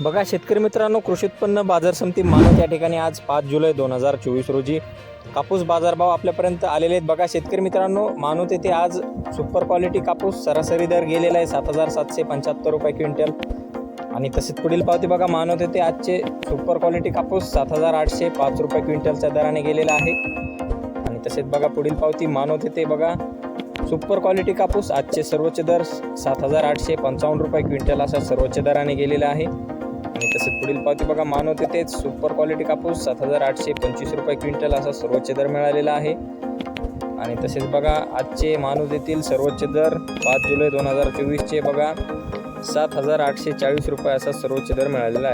बघा शेतकरी मित्रांनो कृषी उत्पन्न बाजार समिती मानव या ठिकाणी आज पाच जुलै दोन हजार चोवीस रोजी कापूस बाजारभाव आपल्यापर्यंत आलेले आहेत. बघा शेतकरी मित्रांनो मानव तेथे आज सुपर क्वालिटी कापूस सरासरी दर गेलेला आहे सात हजार सातशे पंच्याहत्तर रुपये क्विंटल. आणि तसेच पुढील पावती बघा मानव तेथे आजचे सुपर क्वालिटी कापूस सात हजार आठशे पाच रुपये क्विंटलच्या दराने गेलेला आहे. आणि तसेच बघा पुढील पावती मानव तेथे बघा सुपर क्वालिटी कापूस आजचे सर्वोच्च दर सात हजार आठशे पंचावन्न रुपये क्विंटल असा सर्वोच्च दराने गेलेला आहे. आणि तसेच पुढील पावती बघा मानव तेथेच सुपर क्वालिटी कापूस सात हजार आठशे पंचवीस रुपये क्विंटल असा सर्वोच्च दर मिळालेला आहे. आणि तसेच बघा आजचे मानव येथील सर्वोच्च दर पाच जुलै दोन हजार चोवीसचे बघा सात हजार आठशे चाळीस रुपये असा सर्वोच्च दर मिळालेला आहे.